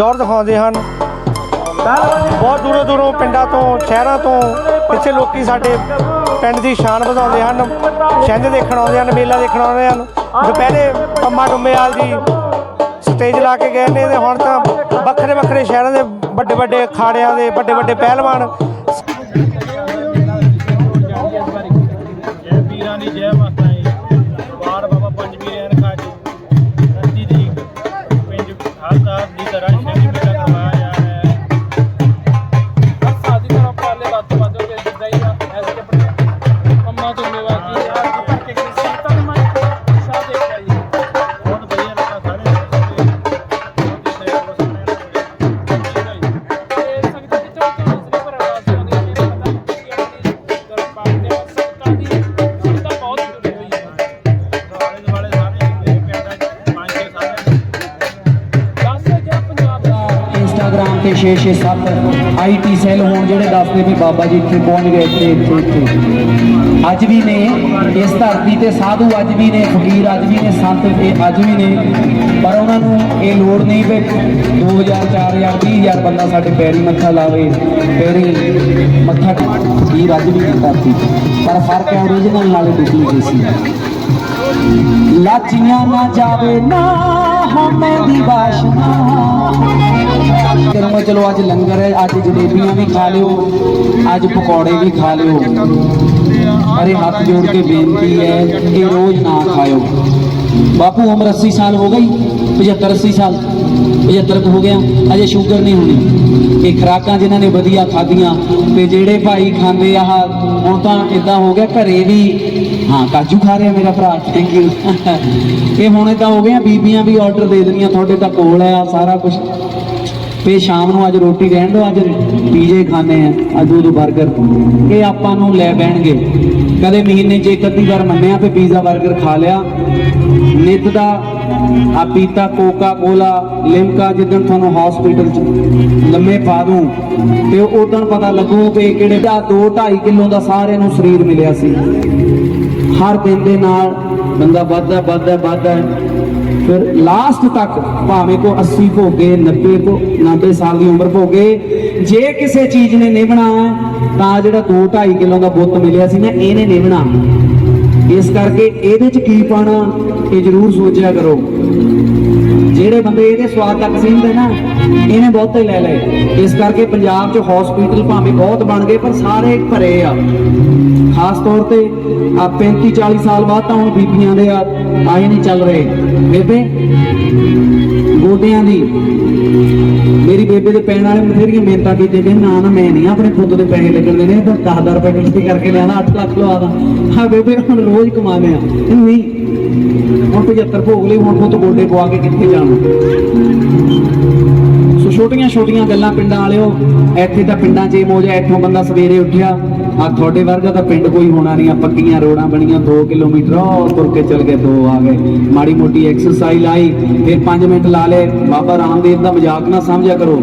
ਜ਼ੋਰ ਦਿਖਾਉਂਦੇ ਹਨ। ਬਹੁਤ ਦੂਰੋਂ ਦੂਰੋਂ ਪਿੰਡਾਂ ਤੋਂ, ਸ਼ਹਿਰਾਂ ਤੋਂ ਇੱਥੇ ਲੋਕੀ ਸਾਡੇ ਪਿੰਡ ਦੀ ਸ਼ਾਨ ਵਧਾਉਂਦੇ ਹਨ। ਛਿੰਝ ਦੇਖਣ ਆਉਂਦੇ ਹਨ, ਮੇਲਾ ਦੇਖਣ ਆਉਂਦੇ ਹਨ। ਦੁਪਹਿਰੇ ਪੰਮਾ ਡੁੰਮੇਵਾਲ ਜੀ ਸਟੇਜ ਲਾ ਕੇ ਗਏ ਨੇ ਤੇ ਹੁਣ ਤਾਂ ਵੱਖਰੇ ਵੱਖਰੇ ਸ਼ਹਿਰਾਂ ਦੇ ਵੱਡੇ ਵੱਡੇ ਅਖਾੜਿਆਂ ਦੇ ਵੱਡੇ ਵੱਡੇ ਪਹਿਲਵਾਨ ਤੇ 6 6 7 ਆਈਟੀ ਸੈੱਲ ਹੋਣ ਜਿਹੜੇ ਦੱਸਦੇ ਵੀ ਬਾਬਾ ਜੀ ਇੱਥੇ ਪਹੁੰਚ ਗਏ ਇੱਥੇ ਇੱਥੇ ਇੱਥੇ। ਅੱਜ ਵੀ ਨੇ, ਇਸ ਧਰਤੀ ਤੇ ਸਾਧੂ ਅੱਜ ਵੀ ਨੇ, ਫਕੀਰ ਅੱਜ ਵੀ ਨੇ, ਸੰਤ ਤੇ ਅੱਜ ਵੀ ਨੇ। ਪਰ ਉਹਨਾਂ ਨੂੰ ਇਹ ਲੋੜ ਨਹੀਂ ਵੀ 2000 4000 20000 ਬੰਦਾ ਸਾਡੇ ਪੈਰੀ ਮੱਥਾ ਲਾਵੇ, ਪੈਰੀ ਮੱਥਾ ਕੀ ਅੱਜ ਵੀ ਧਰਤੀ ਸੀ ਪਰ ਫ਼ਰਕ ਹੈ origignal ਨਾਲ ਡੁਪਲੀਕੇਟ ਸੀ। ਲਾਚੀਆਂ ਨਾ ਜਾਵੇ ਨਾ ਹਮੇ ਦੀ ਵਾਸ਼ਨਾ। ਕਰੂੰਗਾ ਚਲੋ ਅੱਜ ਲੰਗਰ ਹੈ ਅੱਜ ਜਲੇਬੀਆਂ ਵੀ ਖਾ ਲਿਓ ਅੱਜ ਪਕੌੜੇ ਵੀ ਖਾ ਲਿਓ। ਅਰੇ ਹੱਥ ਜੋੜ ਕੇ ਬੇਨਤੀ ਹੈ ਕਿ ਰੋਜ਼ ਨਾ ਖਾਇਓ। ਬਾਪੂ ਉਮਰ 80 ਸਾਲ ਹੋ ਗਈ 75 80 ਸਾਲ 75 ਕੁ ਹੋ ਗਿਆ ਅਜੇ ਸ਼ੂਗਰ ਨਹੀਂ ਹੋਣੀ। ਇਹ ਖਰਾਕਾਂ ਜਿਨ੍ਹਾਂ ਨੇ ਵਧੀਆ ਖਾਧੀਆਂ ਤੇ ਜਿਹੜੇ ਭਾਈ ਖਾਂਦੇ ਆਹ ਹੁਣ ਤਾਂ ਇਦਾਂ ਹੋ ਗਿਆ ਘਰੇ ਵੀ ਹਾਂ ਕਾਜੂ ਖਾ ਰਿਹਾ ਮੇਰਾ ਭਰਾ। ਥੈਂਕ ਯੂ ਇਹ ਹੁਣ ਇਦਾਂ ਹੋ ਗਿਆ ਬੀਬੀਆਂ ਵੀ ਆਰਡਰ ਦੇ ਦੇਣੀਆਂ ਤੁਹਾਡੇ ਤਾਂ ਕੋਲ ਆ ਸਾਰਾ ਕੁਝ ਤੇ ਸ਼ਾਮ ਨੂੰ ਅੱਜ ਰੋਟੀ ਰਹਿਣ ਦੋ ਅੱਜ ਪੀਜੇ ਖਾਣੇ ਆ, ਅੱਜ ਦੋ 버ਗਰ ਇਹ ਆਪਾਂ ਨੂੰ ਲੈ ਬਹਿਣਗੇ ਕਦੇ ਮਹੀਨੇ 'ਚ ਇੱਕ ਅੱਧੀ ਵਾਰ ਮੰਨਿਆ ਤੇ ਪੀਜ਼ਾ 버ਗਰ ਖਾ ਲਿਆ। ਨਿੱਤ ਦਾ ਆ ਪੀਤਾ ਕੋਕਾ ਕੋਲਾ ਲਿਮਕਾ, ਜਿੱਦਣ ਤੁਹਾਨੂੰ ਹਸਪੀਟਲ 'ਚ ਲੰਮੇ ਪਾ ਦੂੰ, ਤੇ ਉਦੋਂ ਪਤਾ ਲੱਗੂ ਕਿ ਕਿਹੜੇ ਦਾ 2 2.5 ਕਿਲੋ ਦਾ ਸਾਰਿਆਂ ਨੂੰ ਸਰੀਰ ਮਿਲਿਆ ਸੀ। ਹਰ ਦਿਨ ਦੇ ਨਾਲ ਬੰਦਾ ਵੱਧਦਾ ਵੱਧਦਾ ਵੱਧਦਾ। ਫਿਰ ਲਾਸਟ ਤੱਕ ਭਾਵੇਂ ਕੋ 80 ਭੋਗੇ 90 ਕੋ 90 ਸਾਲ ਦੀ ਉਮਰ ਭੋਗੇ ਜੇ ਕਿਸੇ ਚੀਜ਼ ਨੇ ਨਿਭਣਾ ਹੈ, ਤਾਂ ਜਿਹੜਾ 2 2.5 ਕਿਲੋ ਦਾ ਬੁੱਤ ਮਿਲਿਆ ਸੀ ਨਾ ਇਹਨੇ ਨਿਭਣਾ। ਇਸ ਕਰਕੇ ਇਹਦੇ ਚ ਕੀ ਪਾਣਾ ਇਹ ਜ਼ਰੂਰ ਸੋਚਿਆ ਕਰੋ। ਜਿਹੜੇ ਬੰਦੇ ਇਹਦੇ ਸਵਾਦ ਤੱਕ ਸੀਮਤ ਹੈ ਨਾ, ਇਹਨੇ ਬਹੁਤੇ ਲੈ ਲਏ। ਇਸ ਕਰਕੇ ਪੰਜਾਬ 'ਚ ਹਸਪੀਟਲ ਭਾਵੇਂ ਬਹੁਤ ਬਣ ਗਏ, ਪਰ ਸਾਰੇ ਭਰੇ ਆ। ਖਾਸ ਤੌਰ ਤੇ ਆ 35 40 ਸਾਲ ਬਾਅਦ ਤਾਂ ਹੁਣ ਬੀਬੀਆਂ ਦੇ ਆ, ਆਏ ਨਹੀਂ ਚੱਲ ਰਹੇ। ਬੇਬੇ, ਗੋਡਿਆਂ ਦੀ। ਮੇਰੀ ਬੇਬੇ ਦੇ ਪੈਣ ਵਾਲੇ ਬਥੇਰੀਆਂ ਮਿਹਨਤਾਂ ਕੀਤੇ ਕਿ ਨਾ ਨਾ, ਮੈਂ ਨਹੀਂ, ਆਪਣੇ ਖੁਦ ਦੇ ਪੈਸੇ ਲੱਗਣ ਦੇਣੇ। ਤਾਂ 10000 ਰੁਪਏ ਇਕੱਠੇ ਕਰਕੇ ਲੈਣਾ 8 ਲੱਖ ਲਵਾ ਦਾ। ਹਾਂ ਬੇਬੇ, ਹੁਣ ਰੋਜ਼ ਕਮਾਉਂਦੇ ਆ। ਨਹੀਂ ਹੁਣ 75 ਭੋਗ ਲਈ ਹੁਣ ਖੁਦ ਗੋਡੇ ਪਵਾ ਕੇ ਕਿੱਥੇ ਜਾਣਾ? ਸੋ ਛੋਟੀਆਂ ਛੋਟੀਆਂ ਗੱਲਾਂ ਪਿੰਡਾਂ ਵਾਲਿਓ, ਇੱਥੇ ਤਾਂ ਪਿੰਡਾਂ 'ਚ ਇਹ ਮੋਜਾ ਇੱਥੋਂ ਬੰਦਾ ਸਵੇਰੇ ਉੱਠਿਆ ਆ ਤੁਹਾਡੇ ਵਰਗਾ ਤਾਂ ਪਿੰਡ ਕੋਈ ਹੋਣਾ ਨਹੀਂ ਆ ਪੱਕੀਆਂ ਰੋਡਾਂ ਬਣੀਆਂ 2 ਕਿਲੋਮੀਟਰ, ਉਹ ਤੁਰ ਕੇ ਚੱਲ ਗਏ, ਦੋ ਆ ਗਏ। ਮਾੜੀ ਮੋਟੀ ਐਕਸਰਸਾਈਜ਼ ਲਾਈ, ਫਿਰ 5 ਮਿੰਟ ਲਾ ਲਏ, ਬਾਬਾ ਰਾਮਦੇਵ ਦਾ ਮਜ਼ਾਕ ਨਾ ਸਮਝਿਆ ਕਰੋ।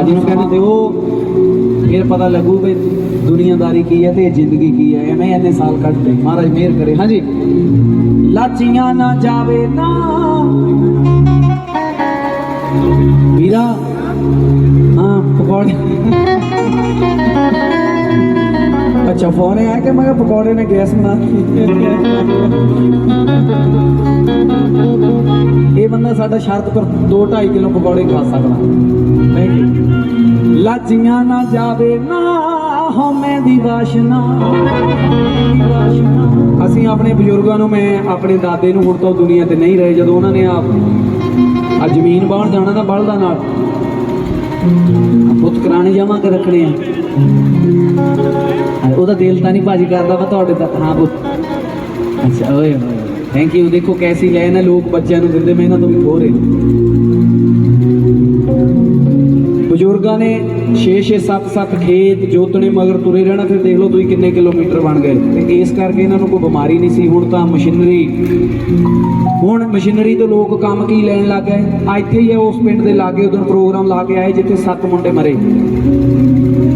ਅੱਜ ਨੂੰ ਕਹਿੰਦੇ ਦਿਓ ਫਿਰ ਪਤਾ ਲੱਗੂ ਵੀ ਦੁਨੀਆਦਾਰੀ ਕੀ ਹੈ ਤੇ ਜ਼ਿੰਦਗੀ ਕੀ ਹੈ? ਐਵੇਂ ਇੰਨੇ ਸਾਲ ਕੱਢ ਲਏ ਮਹਾਰਾਜ ਮਿਹਰ ਕਰੇ। ਹਾਂਜੀ। ਲਾਚੀਆਂ ਨਾ ਜਾਵੇ ਨਾ। ਵੀਰਾ। ਹਾਂ ਪਕੌੜੇ। ਅੱਛਾ ਫੋਨ ਆਇਆ ਕਿ ਮੈਂ ਪਕੌੜੇ ਨੇ ਗੈਸ ਬਣਾਤੀ ਇਹ ਬੰਦਾ ਸਾਡਾ ਸ਼ਰਤ ਪਰ 2 2.5 ਕਿਲੋ ਪਕੌੜੇ ਖਾ ਸਕਦਾ। ਲਾਚੀਆਂ ਨਾ ਜਾਵੇ ਨਾ। ਹਉਮੈ ਦੀ ਵਾਸ਼ਨਾ ਅਸੀਂ ਆਪਣੇ ਬਜ਼ੁਰਗਾਂ ਨੂੰ, ਮੈਂ ਆਪਣੇ ਦਾਦੇ ਨੂੰ ਹੁਣ ਤੋਂ ਦੁਨੀਆ ਤੇ ਨਹੀਂ ਰਹੇ, ਜਦੋਂ ਉਹਨਾਂ ਨੇ ਆ ਆ ਜ਼ਮੀਨ ਬਾਹਰ ਜਾਣਾ ਤਾਂ ਬਲਦਾ ਨਾਲ। ਪੁੱਤ ਕਰਾਣੇ ਜਾਵਾਂ ਕਿ ਰੱਖਣੇ ਆ? ਉਹਦਾ ਦਿਲ ਤਾਂ ਨਹੀਂ ਭਾਜੀ ਕਰਦਾ ਵਾ ਤੁਹਾਡੇ ਦਾ ਹਾਂ, ਪੁੱਤ। ਅੱਛਾ, ਓਏ ਹੋਏ ਥੈਂਕ ਯੂ ਦੇਖੋ ਕੈਸੀ ਲੈ ਨਾ ਲੋਕ ਬੱਚਿਆਂ ਨੂੰ ਦਿੰਦੇ, ਮੈਂ ਇਹਨਾਂ ਤੋਂ ਵੀ ਖੋ ਰਹੇ। ਬਜ਼ੁਰਗਾਂ ਨੇ 6 6 7 7 ਖੇਤ ਜੋਤਣੇ ਮਗਰ ਤੁਰੇ ਰਹਿਣਾ, ਫਿਰ ਦੇਖ ਲਓ ਤੁਸੀਂ ਕਿੰਨੇ ਕਿਲੋਮੀਟਰ ਬਣ ਗਏ। ਤੇ ਇਸ ਕਰਕੇ ਇਹਨਾਂ ਨੂੰ ਕੋਈ ਬਿਮਾਰੀ ਨਹੀਂ ਸੀ, ਹੁਣ ਤਾਂ ਮਸ਼ੀਨਰੀ। ਹੁਣ ਮਸ਼ੀਨਰੀ ਤੋਂ ਲੋਕ ਕੰਮ ਕੀ ਲੈਣ ਲੱਗ ਗਏ? ਆ ਇੱਥੇ ਹੀ ਉਸ ਪਿੰਡ ਦੇ ਲਾਗੇ ਉਦੋਂ ਪ੍ਰੋਗਰਾਮ ਲਾ ਕੇ ਆਏ, ਜਿੱਥੇ ਸੱਤ ਮੁੰਡੇ ਮਰੇ।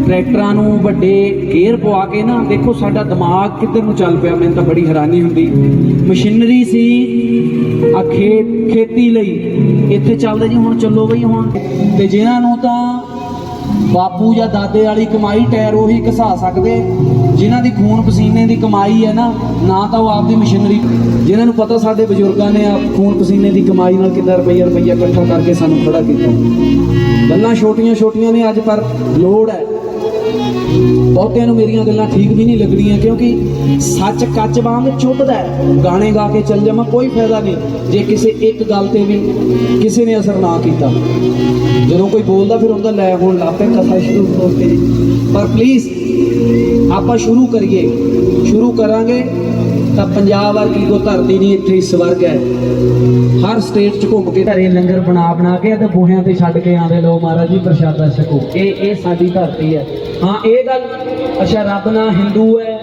ਟਰੈਕਟਰਾਂ ਨੂੰ ਵੱਡੇ ਗੇਅਰ ਪਵਾ ਕੇ ਨਾ, ਦੇਖੋ ਸਾਡਾ ਦਿਮਾਗ ਕਿੱਧਰ ਨੂੰ ਚੱਲ ਪਿਆ, ਮੈਨੂੰ ਤਾਂ ਬੜੀ ਹੈਰਾਨੀ ਹੁੰਦੀ। ਮਸ਼ੀਨਰੀ ਸੀ ਆ ਖੇਤ, ਖੇਤੀ ਲਈ। ਇੱਥੇ ਚੱਲਦੇ ਜੀ ਹੁਣ, ਚੱਲੋ ਬਈ ਹੁਣ। ਤੇ ਜਿਨ੍ਹਾਂ ਨੂੰ ਤਾਂ ਬਾਪੂ ਜਾਂ ਦਾਦੇ ਵਾਲੀ ਕਮਾਈ ਟਾਇਰ ਉਹੀ ਘਸਾ ਸਕਦੇ। ਜਿਨ੍ਹਾਂ ਦੀ ਖੂਨ ਪਸੀਨੇ ਦੀ ਕਮਾਈ ਹੈ ਨਾ ਨਾ ਤਾਂ ਉਹ ਆਪਦੀ ਮਸ਼ੀਨਰੀ ਜਿਨ੍ਹਾਂ ਨੂੰ ਪਤਾ ਸਾਡੇ ਬਜ਼ੁਰਗਾਂ ਨੇ ਆਪ ਖੂਨ ਪਸੀਨੇ ਦੀ ਕਮਾਈ ਨਾਲ ਕਿੰਨਾ ਰੁਪਈਆ ਰੁਪਈਆ ਇਕੱਠਾ ਕਰਕੇ ਸਾਨੂੰ ਖੜਾ ਕੀਤਾ। ਗੱਲਾਂ ਛੋਟੀਆਂ ਛੋਟੀਆਂ ਨੇ ਅੱਜ ਪਰ ਲੋੜ ਹੈ। ਬਹੁਤਿਆਂ ਨੂੰ ਮੇਰੀਆਂ ਗੱਲਾਂ ਠੀਕ ਵੀ ਨਹੀਂ ਲੱਗਦੀਆਂ ਕਿਉਂਕਿ ਸੱਚ ਕੱਚ ਵਾਂਗ ਚੁੱਭਦਾ ਗਾਣੇ ਗਾ ਕੇ ਚੱਲ ਜਾਵਾਂ, ਕੋਈ ਫਾਇਦਾ ਨਹੀਂ। ਜੇ ਕਿਸੇ ਇੱਕ ਗੱਲ ਤੇ ਵੀ ਕਿਸੇ ਨੇ ਅਸਰ ਨਾ ਕੀਤਾ। ਜਦੋਂ ਕੋਈ ਬੋਲਦਾ ਫਿਰ ਉਹਦਾ ਲੈ ਹੁਣ ਲਾਪੇ ਕਥਾ ਸ਼ੁਰੂ ਹੋ ਕੇ ਪਰ ਪਲੀਜ਼ ਆਪਾਂ ਸ਼ੁਰੂ ਕਰੀਏ। ਸ਼ੁਰੂ ਕਰਾਂਗੇ। ਤਾਂ ਪੰਜਾਬ ਵਰਗੀ ਕੋ ਧਰਤੀ ਨਹੀਂ, ਇੱਥੇ ਹੀ ਸਵਰਗ ਹੈ। ਹਰ ਸਟੇਟ 'ਚ ਘੁੰਮ ਕੇ ਘਰੇ ਲੰਗਰ ਬਣਾ ਬਣਾ ਕੇ ਤੇ ਬੂਹਿਆਂ ਤੇ ਛੱਡ ਕੇ ਆਵੇ ਲੋ ਮਹਾਰਾਜ ਜੀ, ਪ੍ਰਸ਼ਾਦਾ ਛਕੋ। ਇਹ ਇਹ ਸਾਡੀ ਧਰਤੀ ਹੈ। ਹਾਂ, ਇਹ ਗੱਲ, ਅੱਛਾ, ਰੱਬ ਨਾ ਹਿੰਦੂ ਹੈ,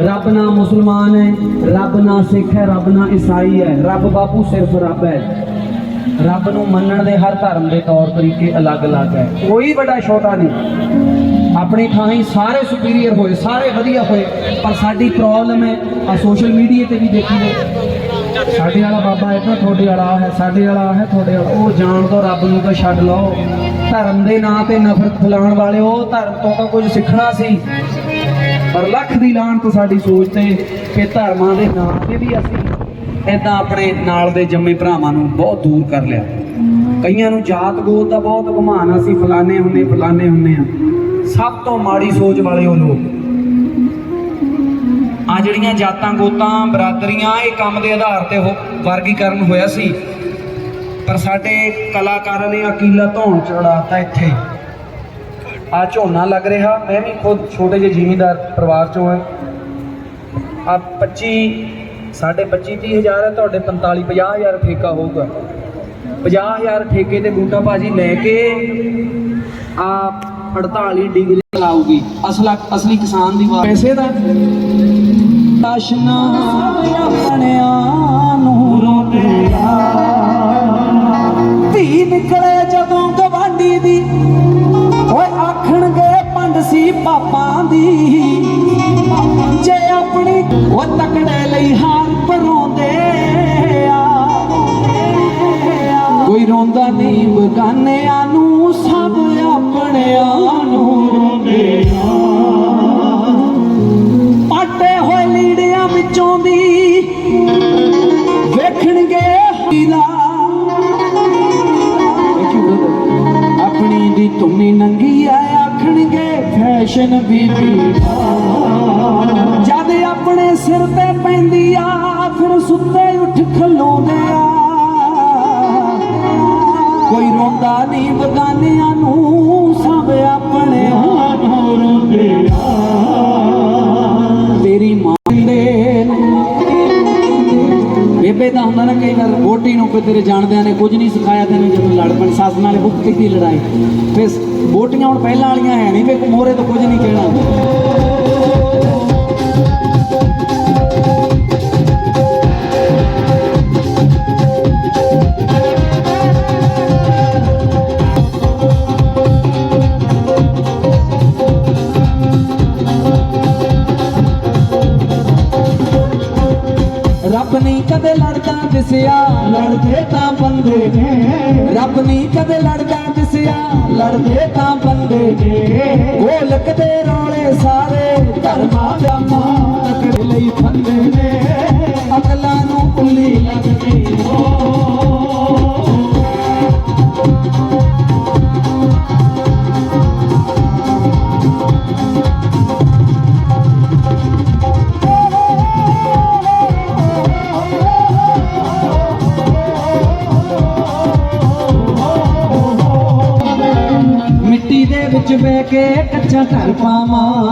ਰੱਬ ਨਾ ਮੁਸਲਮਾਨ ਹੈ, ਰੱਬ ਨਾ ਸਿੱਖ ਹੈ, ਰੱਬ ਨਾ ਈਸਾਈ ਹੈ। ਰੱਬ ਬਾਪੂ ਸਿਰਫ ਰੱਬ ਹੈ। ਰੱਬ ਨੂੰ ਮੰਨਣ ਦੇ ਹਰ ਧਰਮ ਦੇ ਤੌਰ ਤਰੀਕੇ ਅਲੱਗ-ਅਲੱਗ ਹੈ। ਕੋਈ ਵੱਡਾ ਛੋਟਾ ਨਹੀਂ। ਆਪਣੀ ਥਾਂ ਹੀ ਸਾਰੇ ਸੁਪੀਰੀਅਰ ਹੋਏ, ਸਾਰੇ ਵਧੀਆ ਹੋਏ, ਪਰ ਸਾਡੀ ਪ੍ਰੋਬਲਮ ਹੈ ਆ ਸੋਸ਼ਲ ਮੀਡੀਆ ਤੇ ਵੀ ਦੇਖੀਏ। ਸਾਡੇ ਵਾਲਾ ਬਾਬਾ ਇੱਦਾਂ ਤੁਹਾਡੇ ਵਾਲਾ ਆਹ ਹੈ, ਸਾਡੇ ਵਾਲਾ ਆਹ ਹੈ ਤੁਹਾਡੇ ਵਾਲਾ। ਉਹ ਜਾਣ ਤੋਂ ਰੱਬ ਨੂੰ ਤਾਂ ਛੱਡ ਲਓ। ਧਰਮ ਦੇ ਨਾਂ ਤੇ ਨਫ਼ਰਤ ਫੈਲਾਉਣ ਵਾਲੇ, ਉਹ ਧਰਮ ਤੋਂ ਤਾਂ ਕੁਝ ਸਿੱਖਣਾ ਸੀ। ਪਰ ਲੱਖ ਦੀ ਲਾਹਨਤ ਸਾਡੀ ਸੋਚ ਤੇ ਕਿ ਧਰਮਾਂ ਦੇ ਨਾਂ ਤੇ ਵੀ ਅਸੀਂ ਇਦਾਂ ਆਪਣੇ ਨਾਲ ਦੇ ਜੰਮੇ ਭਰਾਵਾਂ ਨੂੰ ਬਹੁਤ ਦੂਰ ਕਰ ਲਿਆ। ਕਈਆਂ ਨੂੰ ਜਾਤ ਗੋਤ ਦਾ ਬਹੁਤ ਘੁਮਾਨ ਅਸੀਂ ਫਲਾਣੇ ਹੁੰਨੇ ਫਲਾਣੇ ਹੁੰਨੇ ਆ। ਸਭ ਤੋਂ ਮਾੜੀ ਸੋਚ ਵਾਲੇ ਉਹ ਲੋਕ। ਆ ਜਿਹੜੀਆਂ ਜਾਤਾਂ ਗੋਤਾਂ, ਬਰਾਦਰੀਆਂ, ਇਹ ਕੰਮ ਦੇ ਆਧਾਰ ਤੇ ਉਹ ਵਰਗੀਕਰਨ ਹੋਇਆ ਸੀ। ਪਰ ਸਾਡੇ ਕਲਾਕਾਰਾਂ ਨੇ ਅਕੀਲਾ ਧੌਣ ਚੜਾਤਾ ਇੱਥੇ। ਆ ਝੋਨਾ ਲੱਗ ਰਿਹਾ। ਮੈਂ ਵੀ ਖੁਦ ਛੋਟੇ ਜਿਹੇ ਜ਼ਿਮੀਂਦਾਰ ਪਰਿਵਾਰ ਚੋਂ ਹਾਂ। ਆ 25 ਸਾਡੇ 25 30 ਹਜ਼ਾਰ ਹੈ ਤੁਹਾਡੇ 45 50 ਹਜ਼ਾਰ ਠੇਕਾ ਹੋਊਗਾ। 50 ਹਜ਼ਾਰ ਠੇਕੇ ਤੇ ਬੂਟਾ ਭਾਜੀ ਲੈ ਕੇ ਆ 48 ਡਿਗਰੀ ਲਾਊਗੀ। ਅਸਲਾ ਅਸਲੀ ਕਿਸਾਨ ਦੀ ਵਾਰ। ਪੈਸੇ ਦਾ ਆਸ਼ਨਾ ਬਣਿਆ ਨੂੰ ਰੋਂਦਿਆ ਧੀ ਨਿਕਲੇ ਜਦੋਂ ਗਵਾਂਢੀ ਦੀ। ਓਏ ਆਖਣਗੇ ਪੰਡ ਸੀ ਪਾਪਾਂ ਦੀ। ਜੇ ਆਪਣੀ ਉਹ ਤਕੜੇ ਲਈ ਹਾਰ ਪਰੋਂਦੇ ਆ। ਕੋਈ ਰੋਂਦਾ ਨਹੀਂ ਬਗਾਨਿਆਂ ਨੂੰ। ਆਪਣੀ ਦੀ ਤੁਮੀ ਨੰਗੀ ਆ ਆਖਣਗੇ ਫੈਸ਼ਨ ਬੀਬੀ। ਨੇ ਕੁਝ ਨਹੀਂ ਸਿਖਾਇਆ ਤੈਨੂੰ ਜਦੋਂ ਲੜ ਪਣ ਸੱਸ ਨਾਲ ਬੁੱਕ ਕੀਤੀ ਲੜਾਈ। ਫਿਰ ਵੋਟੀਆਂ ਹੁਣ ਪਹਿਲਾਂ ਵਾਲੀਆਂ ਹੈ ਨਹੀਂ ਵੇ ਮੋਰੇ ਤੋਂ ਕੁਝ ਨਹੀਂ ਕਹਿਣਾ। ਰੱਬ ਨਹੀਂ ਕਦੇ ਲੜਦਾ ਦਿਸਿਆ। ਲੜਦੇ ਤਾਂ ਬੰਦੇ ਨੇ। ਰੱਬ ਨਹੀਂ ਕਦੇ ਲੜਦਾ ਦਿਸਿਆ। ਲੜਦੇ ਤਾਂ ਬੰਦੇ ਨੇ। ਗੋਲਕ ਦੇ ਰੌਲੇ ਸਾਰੇ ਧਰਮਾਂ ਕੇ ਕੱਚਾ ਘਰ ਪਾਵਾਂ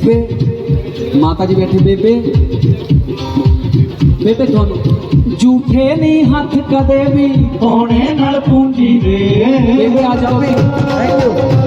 ਬੇਬੇ ਮਾਤਾ ਜੀ ਬੈਠੇ ਬੇਬੇ ਬੇਬੇ ਤੁਹਾਨੂੰ ਝੂਠੇ ਨਹੀਂ ਹੱਥ ਕਦੇ ਵੀ ਪੌਣੇ ਨਾਲ ਪੂੰਜੀ ਦੇ ਬੇਬੇ ਆ ਜਾਓ ਥੈਂਕ ਯੂ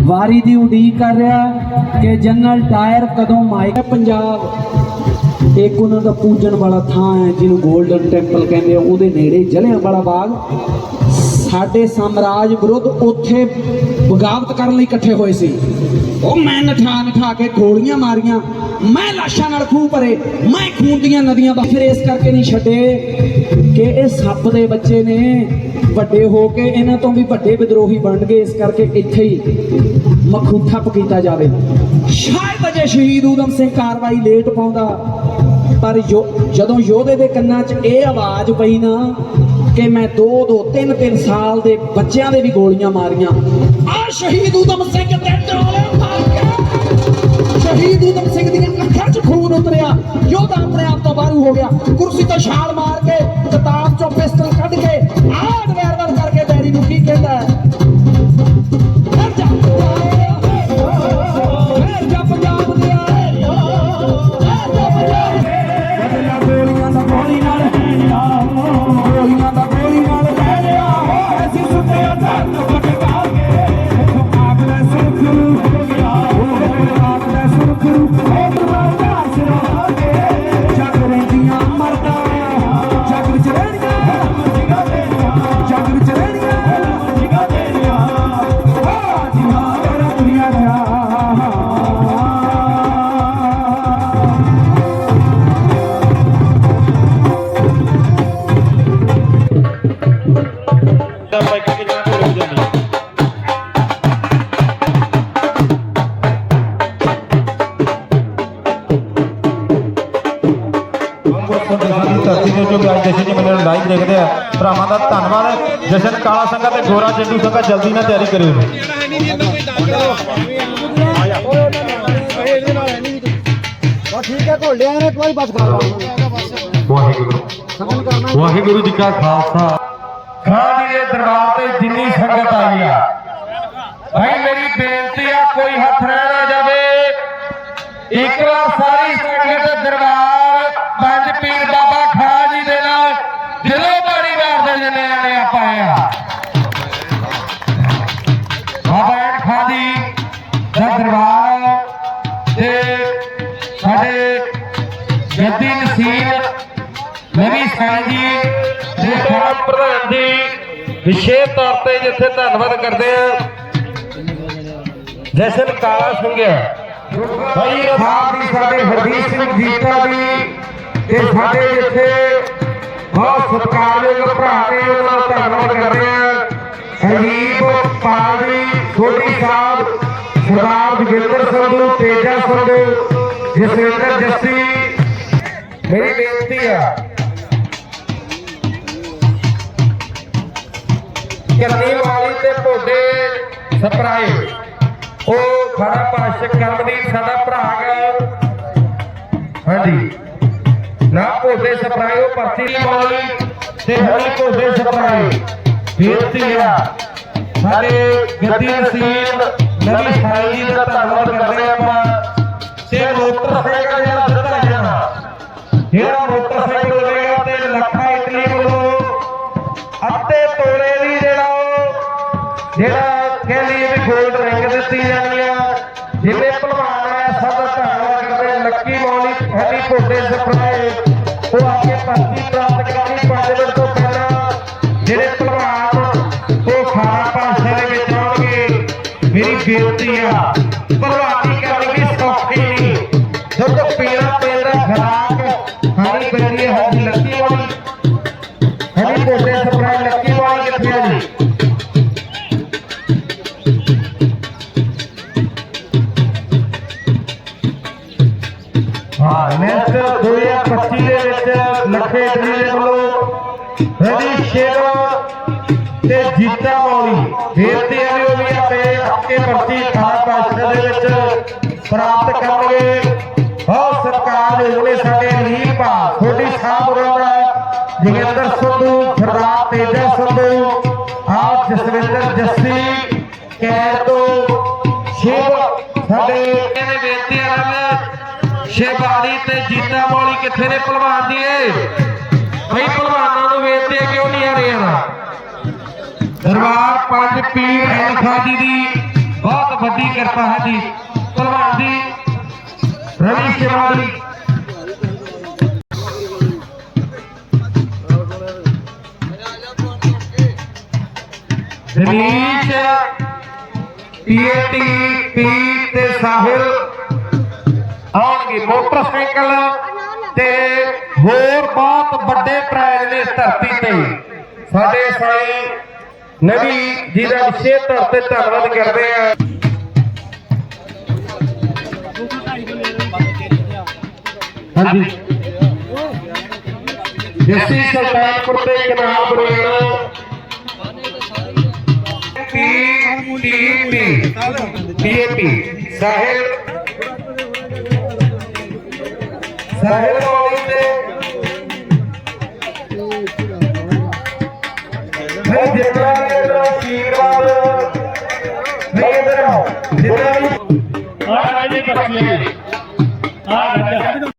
ਵਾਰੀ ਦੀ ਉਡੀਕ ਕਰ ਰਿਹਾ ਕਿ ਜਨਰਲ ਡਾਇਰ ਕਦੋਂ ਮਾਈਕ ਪੰਜਾਬ ਇੱਕ ਉਹਨਾਂ ਦਾ ਪੂਜਣ ਵਾਲਾ ਥਾਂ ਹੈ, ਜਿਹਨੂੰ 골ਡਨ ਟੈਂਪਲ ਕਹਿੰਦੇ ਆ। ਉਹਦੇ ਨੇੜੇ ਜਲਿਆਂ ਵਾਲਾ ਬਾਗ। ਸਾਡੇ ਸਾਮਰਾਜ ਵਿਰੁੱਧ ਉੱਥੇ ਬਗਾਵਤ ਕਰਨ ਲਈ ਇਕੱਠੇ ਹੋਏ ਸੀ। ਉਹ ਮੈਂ ਨਠਾ ਨਠਾ ਕੇ ਗੋਲੀਆਂ ਮਾਰੀਆਂ। ਮੈਂ ਲਾਸ਼ਾਂ ਨਾਲ ਖੂਹ ਭਰੇ। ਮੈਂ ਖੂਨ ਦੀਆਂ ਨਦੀਆਂ ਦਾ ਫਿਰ ਇਸ ਕਰਕੇ ਨਹੀਂ ਛੱਡੇ ਕਿ ਇਹ ਸੱਪ ਦੇ ਬੱਚੇ ਨੇ ਵੱਡੇ ਹੋ ਕੇ ਇਹਨਾਂ ਤੋਂ ਵੀ ਵੱਡੇ ਵਿਦਰੋਹੀ ਬਣ ਇਸ ਕਰਕੇ ਇੱਥੇ ਹੀ ਮੱਖੂ ਠੱਪ ਕੀਤਾ ਜਾਵੇ। ਸ਼ਾਇਦ ਅਜੇ ਸ਼ਹੀਦ ਊਧਮ ਸਿੰਘ ਕਾਰਵਾਈ ਲੇਟ ਪਾਉਂਦਾ। ਪਰ ਜੋ ਜਦੋਂ ਯੋਧੇ ਦੇ ਕੰਨਾਂ 'ਚ ਇਹ ਆਵਾਜ਼ ਪਈ ਨਾ ਕਿ ਮੈਂ ਦੋ ਦੋ, ਤਿੰਨ ਤਿੰਨ ਸਾਲ ਦੇ ਬੱਚਿਆਂ ਦੇ ਵੀ ਗੋਲੀਆਂ ਮਾਰੀਆਂ। ਆ ਸ਼ਹੀਦ ਊਧਮ ਸਿੰਘ ਤੇ ਡੋਲੇ ਸ਼ਹੀਦ ਊਧਮ ਸਿੰਘ ਦੀਆਂ ਅੱਖਾਂ 'ਚ ਖੂਨ ਉਤਰਿਆ। ਯੋਧਾ ਆਪਣੇ ਆਪ ਤੋਂ ਬਾਹਰੂ ਹੋ ਗਿਆ। ਕੁਰਸੀ ਤੋਂ ਛਾਲ ਮਾਰ ਕੇ ਕਿਤਾਬ 'ਚੋਂ ਪਿਸਤਲ ਕੱਢ ਕੇ ਆੜ ਵੈਰ ਕਰਕੇ ਬੈਰੀ ਨੂੰ ਕੀ ਕਹਿੰਦਾ ਹੈ? ਦੇ ਜੋ ਅੱਜ ਜਸ਼ਨ ਜੀ ਮੈਨੂੰ ਲਾਈਵ ਦੇਖਦੇ ਆ। ਭਰਾਵਾਂ ਦਾ ਧੰਨਵਾਦ। ਜਸ਼ਨ ਕਾਲਾ ਸੰਘਾ ਤੇ ਗੋਰਾ ਜੱਟੂ ਸੰਘਾ ਜਲਦੀ ਨਾਲ ਤਿਆਰੀ ਕਰਿਓ ਠੀਕ ਹੈ ਘੋਲਿਆ ਨੇ ਕੋਈ ਬਸ ਕਰ ਵਾਹਿਗੁਰੂ। ਵਾਹਿਗੁਰੂ ਜੀ ਕਾ ਖਾਲਸਾ। ਖਾਨ ਜੀ ਦੇ ਦਰਬਾਰ ਤੇ ਜਿੰਨੀ ਸੰਗਤ ਆਈ ਆ ਜੱਦੀ ਨਸੀਰ ਨਵੀ ਸਾਈਂ ਜੀ ਦੇ ਖਾਨ ਪ੍ਰਧਾਨ ਜੀ ਵਿਸ਼ੇਸ਼ ਤੌਰ ਤੇ ਜਿੱਥੇ ਧੰਨਵਾਦ ਕਰਦੇ ਆ। ਜਸ਼ਨ ਕਾਲਾ ਸਿੰਘਿਆ। ਭਾਈ ਸਾਹਿਬ ਦੀ ਸਾਡੇ ਹਰਦੀਪ ਸਿੰਘ ਜੀਤਾ ਜੀ ਤੇ ਸਾਡੇ ਜਿੱਥੇ ਬਹੁਤ ਸਤਿਕਾਰਯੋਗ ਭਰਾ ਨੇ ਉਹਨਾਂ ਦਾ ਧੰਨਵਾਦ ਕਰਦੇ ਆ। ਹਰੀਬ ਪਾਲ ਸੋਢੀ ਸਾਹਿਬ ਸਰਦਾਰ ਜੋਗਿੰਦਰ ਸੰਧੂ ਤੇਜਾ ਸੰਧੂ ਜਸਵਿੰਦਰ ਜੱਸੀ ਮੇਰੀ ਬੇਨਤੀ ਆ ਕੰਨੀ ਵਾਲੀ ਤੇ ਭੋਡੇ ਸਪਰਾਏ ਉਹ ਖੜਾ ਪਾਸ਼ਕ ਕਰਮਦੀ ਸਾਡਾ ਭਰਾ ਹੈ ਹਾਂਜੀ। ਨਾ ਭੋਡੇ ਸਪਰਾਏ ਉਹ ਪਰਚੀ ਦੀ ਵਾਲੀ ਤੇ ਹਰੀ ਭੋਡੇ ਸਪਰਾਏ। ਬੇਨਤੀ ਆ। ਸਾਡੇ ਗੱਦੀ ਨਸੀਬ ਨਵੀਂ ਸਾਈ ਜੀ ਦਾ ਧੰਨਵਾਦ ਕਰਦੇ ਆਪਾਂ। ਤੇ ਮੋਟਰਸਾਈਕਲ ਜਿਹੜਾ ਜਿਹੜਾ ਕਹਿੰਦੀ ਵੀ ਗੋਲਡ ਰਿੰਗ ਦਿੱਤੀ ਜਾਣੀ ਆ ਜਿੰਨੇ ਭਲਵਾਨ ਆ, ਸਭ ਦਾ ਧੰਨਵਾਦ ਕਰਦੇ ਲੱਕੀ ਮੌਲੀ ਹੈਲੀ ਭੋਡੇ ਸਪਰਾਏ ਉਹ ਆ ਕੇ ਪ੍ਰਾਪਤ ਕਰਨੀ 5 ਮਿੰਟ ਤੋਂ ਪਹਿਲਾਂ, ਜਿਹੜੇ ਭਲਵਾਨ ਉਹ ਖਾਣਾ ਪਾਸੇ ਦੇ ਵਿੱਚ ਆਉਣਗੇ, ਮੇਰੀ ਬੇਨਤੀ ਆ ਹਾਂ ਨੈਕਸਟ 2025 ਦੇ ਵਿੱਚ ਲੱਖੇ ਇਟਲੀ ਵੱਲੋਂ। ਰਵੀ ਸ਼ੇਰ ਤੇ ਜੀਤਾ ਮੌਲੀ ਬੇਨਤੀ ਹੈ ਵੀ ਉਹ ਅੱਕੇ ਪਰਚੀ ਖਾਸ ਪਾਸ਼ਾ ਦੇ ਵਿੱਚ ਪ੍ਰਾਪਤ ਕਰਨਗੇ। ਬਹੁਤ ਸਤਿਕਾਰ ਹੋਣੇ ਸਾਡੇ ਲੀਪਾ ਥੋੜੀ ਸਾਹਿਬ ਰੋੜਾ ਜੋਗਿੰਦਰ ਸੰਧੂ ਸਰਦਾਰ ਤੇਜਾ ਸੰਧੂ ਆਪ ਜਸਵਿੰਦਰ ਜੱਸੀ ਕੈਰ ਮੌਲੀ ਨੇ ਭਲਵਾਨ ਦੀ ਏ ਭਲਵਾਨਾਂ ਨੂੰ ਵੇਚਦੇ ਕਿਉਂ ਨਹੀਂ ਆ ਰਹੇ ਯਾਰ? ਦਰਬਾਰ ਪੰਜ ਪੀਰ ਐਲਖਾ ਜੀ ਦੀ ਬਹੁਤ ਵੱਡੀ ਕਿਰਪਾ ਹੈ ਜੀ। ਭਲਵਾਨ ਦੀ ਰਵੀ ਸ਼ਿਵਾਲੀ ਰਮੀਸ਼ ਪੀਏਟੀ ਪੀ ਤੇ ਸਾਹਿਲ ਆਉਣਗੇ ਮੋਟਰਸਾਈਕਲ। ਤੇ ਹੋਰ ਬਹੁਤ ਵੱਡੇ ਪ੍ਰਾਇਜ਼ ਨੇ ਇਸ ਧਰਤੀ ਤੇ। ਸਾਡੇ ਸਾਈਂ ਨਬੀ ਜੀ ਦਾ ਵਿਸ਼ੇਸ਼ ਤੌਰ ਤੇ ਧੰਨਵਾਦ ਕਰਦੇ ਆ। ਹਾਂਜੀ। ਦੇਸੀ ਸੁਲਤਾਨਪੁਰ ਤੇ ਕਨਾਲ ਬਰੇਣਾ P T P PAP Sahil Sahil ਪੌੜੀ ਤੇ ਮੈਂ ਜਿੰਨਾ ਵੀ ਤੇਰਾ ਆਸ਼ੀਰਵਾਦ ਨਹੀਂ ਇਧਰ ਜਿੰਨਾ ਵੀ ਆ ਜੀ ਬੱਚੇ ਆ ਬੱਚੇ